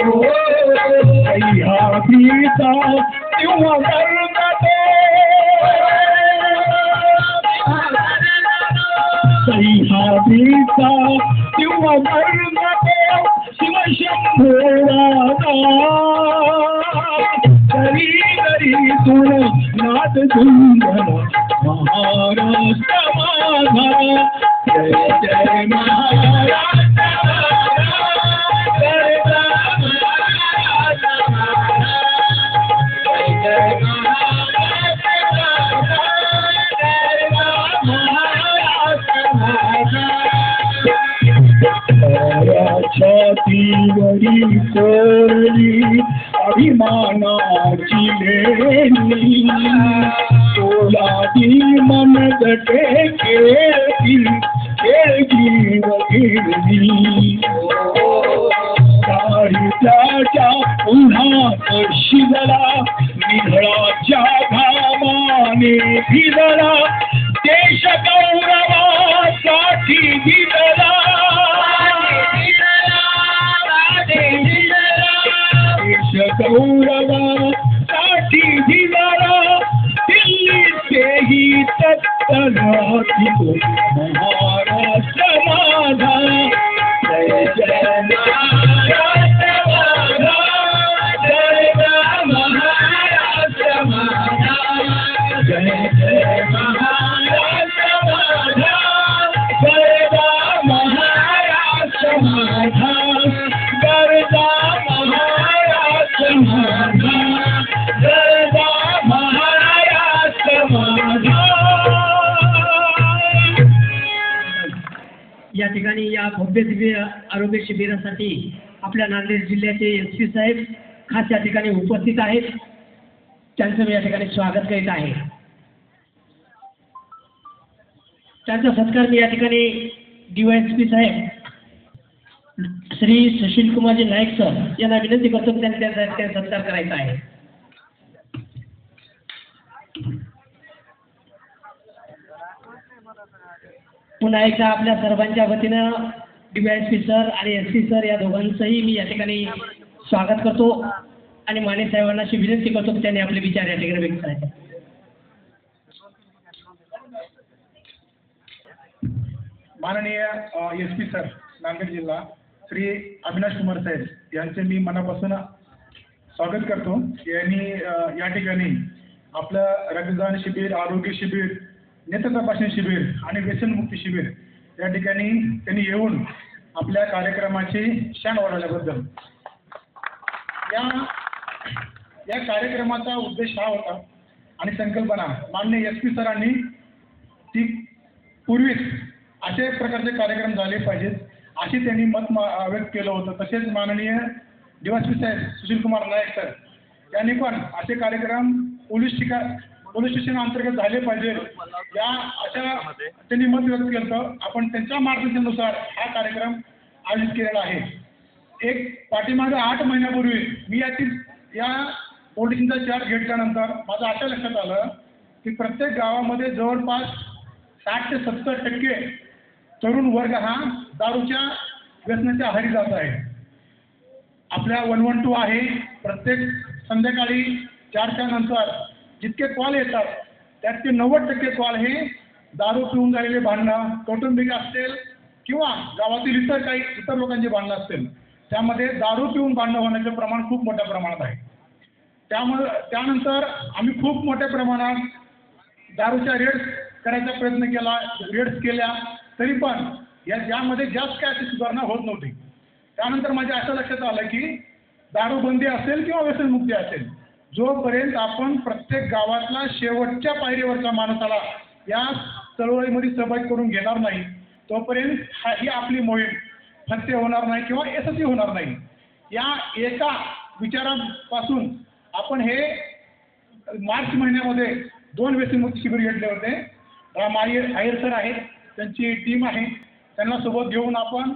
हो सिया बीसा छातीवरी कोरली अभिमानाची लेणी. कोलादी मन गटे खेळती खेळती वगैरे साहित्याच्या पुन्हा शिजला निघळाच्या घामाने भिजला. देश गौरवासाठी भिजला या ठिकाणी या भव्य दिव्य आरोग्य शिबिरासाठी आपल्या नांदेड जिल्ह्याचे एस पी साहेब खास या ठिकाणी उपस्थित आहेत. त्यांचं मी या ठिकाणी स्वागत करीत आहे. त्यांचा सत्कार मी या ठिकाणी डीवायएसपी साहेब श्री सुशील कुमारजी नाईक सर यांना विनंती करतो त्यांनी त्यांचा सत्कार करायचा आहे. पुन्हा एकदा आपल्या सर्वांच्या वतीनं डीवायएसपी सर आणि एस पी सर या दोघांचंही मी या ठिकाणी स्वागत करतो आणि माने साहेबांना अशी विनंती करतो की त्यांनी आपले विचार या ठिकाणी व्यक्त करायचे. माननीय एस पी सर नांदेड जिल्हा श्री अविनाश कुमार साहेब यांचे मी मनापासून स्वागत करतो. यांनी या ठिकाणी आपलं रक्तदान शिबिर आरोग्य शिबिर नेत्र तपासणी शिबिर आणि व्यसनमुक्ती शिबिर या ठिकाणी त्यांनी येऊन आपल्या कार्यक्रमाची शान वाढवल्याबद्दल. या या कार्यक्रमाचा उद्देश हा होता आणि संकल्पना माननीय एस पी सरांनी ती पूर्वीच असे प्रकारचे कार्यक्रम झाले पाहिजेत अशी त्यांनी मत व्यक्त केलं होतं. तसेच माननीय डीवायसपी साहेब सुशील कुमार नाईक सर यांनी पण असे कार्यक्रम पोलीस ठिका पोलीस स्टेशन अंतर्गत झाले पाहिजे. या अशा त्यांनी मत व्यक्त केलं होतं. आपण त्यांच्या मार्गदर्शनानुसार हा कार्यक्रम आयोजित केलेला आहे. एक पाठीमागे आठ महिन्यापूर्वी मी याची या पोलिसांचा चार्ज घेतल्यानंतर माझं अशा लक्षात आलं की प्रत्येक गावामध्ये जवळपास साठ ते सत्तर टक्के तरुण वर्ग हा दारूच्या व्यसनाच्या आहारी जात आहे. आपल्या वन वन टू आहे. प्रत्येक संध्याकाळी चारच्या नंतर जितके कॉल येतात त्यातले नव्वद टक्के कॉल हे दारू पिऊन झालेले भांडणं कौटुंबिक असतील किंवा गावातील इतर काही इतर लोकांची भांडणं असतील त्यामध्ये दारू पिऊन भांडणं होण्याचं प्रमाण खूप मोठ्या प्रमाणात आहे. त्यामुळे त्यानंतर आम्ही खूप मोठ्या प्रमाणात दारूच्या रेड्स करायचा प्रयत्न केला रेड्स केल्या तरी पण या यामध्ये जास्त काय अशी सुधारणा होत नव्हती. त्यानंतर माझ्या असं लक्षात आलं की दारूबंदी असेल किंवा व्यसनमुक्ती असेल जोपर्यंत आपण प्रत्येक गावातला शेवटच्या पायरीवरच्या माणसाला या चळवळीमध्ये सहभाग करून घेणार नाही तोपर्यंत हा ही आपली मोहीम फत्ते होणार नाही किंवा यशस्वी होणार नाही. या एका विचारापासून आपण हे मार्च महिन्यामध्ये दोन व्यसनमुक्ती शिबिर घेतले होते. राम आयर आयर सर आहेत त्यांची टीम आहे. त्यांना सोबत घेऊन आपण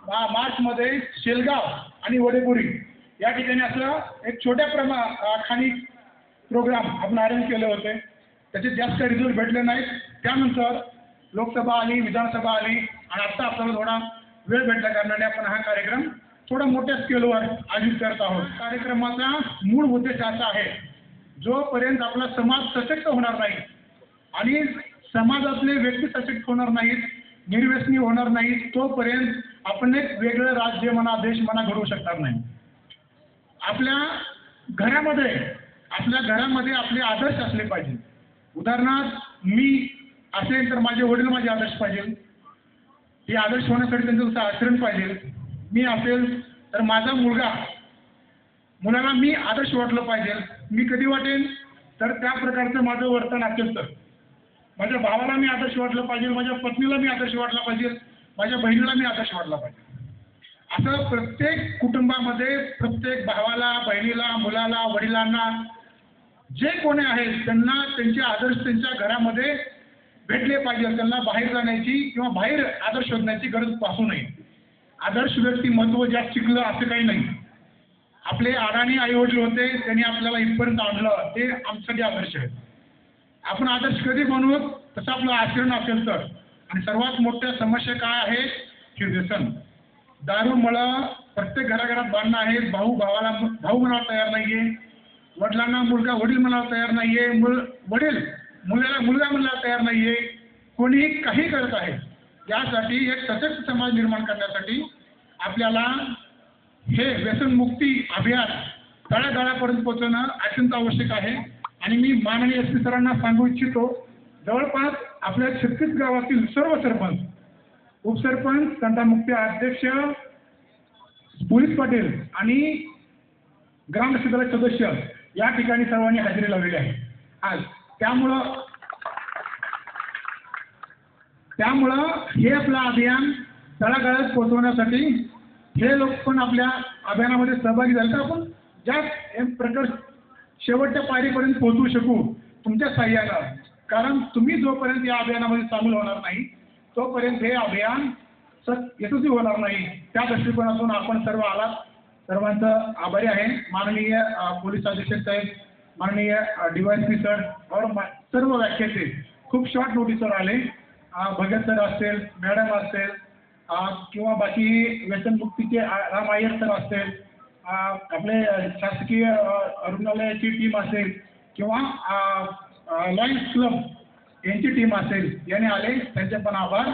मार्चमध्ये शेलगाव आणि वडेपुरी या ठिकाणी असं एक छोट्या प्रमा खाणी प्रोग्राम आपण अरेंज केले होते. त्याचे जास्त रिझल्ट भेटले नाहीत. त्यानंतर लोकसभा आली विधानसभा आली आणि आत्ता आपल्याला थोडा वेळ भेटल्या कारणाने आपण हा कार्यक्रम थोडा मोठ्या स्केलवर आयोजित करत आहोत. कार्यक्रमाचा मूळ उद्देश असा आहे जोपर्यंत आपला समाज सशक्त होणार नाही आणि समाजातले व्यक्ती सशक्त होणार नाहीत निर्व्यसनी होणार नाहीत तोपर्यंत आपण एक वेगळं राज्य म्हणा देश म्हणा घडवू शकणार नाही. आपल्या घरामध्ये आपल्या घरामध्ये आपले आदर्श असले पाहिजे. उदाहरणार्थ मी असेल तर माझे वडील माझे आदर्श पाहिजे. हे आदर्श होण्यासाठी त्यांचं आचरण पाहिजे. मी असेल तर माझा मुलगा मुलाला मी आदर्श वाटलं पाहिजे. मी कधी वाटेन तर त्या प्रकारचं माझं वर्तन असेल तर माझ्या भावाला मी आदर्श वाटलं पाहिजे माझ्या पत्नीला मी आदर्श वाटला पाहिजे माझ्या बहिणीला मी आदर्श वाटला पाहिजे. असं प्रत्येक कुटुंबामध्ये प्रत्येक भावाला बहिणीला मुलाला वडिलांना जे कोणी आहेत त्यांना त्यांचे आदर्श त्यांच्या घरामध्ये भेटले पाहिजे. त्यांना बाहेर जाण्याची किंवा बाहेर आदर्श शोधण्याची गरज भासू नये. आदर्श व्यक्तिमत्व जास्त शिकलं असं काही नाही. आपले अडाणी आई वडील होते त्यांनी आपल्याला इथपर्यंत आणलं. ते आमच्यासाठी आदर्श आहेत. आपण आदर्श कधी बनवू? तसं आपलं आचरण असेल तर. आणि सर्वात मोठ्या समस्या काय आहे? हे व्यसन. दारूमुळं प्रत्येक घराघरात बांधणं आहेत भाऊ भावाला भाऊ म्हणायला तयार नाहीये. वडिलांना मुलगा वडील म्हणायला तयार नाहीये. मुल वडील मुलाला मुलगा म्हणायला तयार नाहीये. कोणीही काही करत आहे. यासाठी एक सशक्त समाज निर्माण करण्यासाठी आपल्याला हे व्यसनमुक्ती अभियान तळागाळापर्यंत पोहोचवणं अत्यंत आवश्यक आहे. आणि मी माननीय एस पी सरांना सांगू इच्छितो जवळपास आपल्या छत्तीस गावातील सर्व सरपंच उपसरपंच तंटामुक्ती अध्यक्ष पोलीस पाटील आणि ग्रामसभेचे सदस्य या ठिकाणी सर्वांनी हजेरी लावलेली आहे. आज त्यामुळं त्यामुळं हे आपलं अभियान तळागाळात पोहोचवण्यासाठी हे लोक पण आपल्या अभियानामध्ये सहभागी झाले. तर आपण ज्या प्रकार शेवटच्या पायरीपर्यंत पोहोचवू शकू तुमच्या सहाय्याला कारण तुम्ही जोपर्यंत या अभियानामध्ये सामील होणार नाही तोपर्यंत हे अभियान यशस्वी होणार नाही. त्या दृष्टिकोनातून आपण सर्व आलात. सर्वांचं आभारी आहे. माननीय पोलीस अधीक्षक साहेब माननीय डीवायसी सर और मा- सर्व व्याख्याते. खूप शॉर्ट नोटीसवर आले. भगत सर असतील मॅडम असतील किंवा बाकी व्यसनमुक्तीचे राम आयर सर असतील आपले शासकीय रुग्णालयाची टीम असेल किंवा लॉयन्स क्लब यांची टीम असेल. याने आले त्यांचे पण आभार.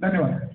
धन्यवाद.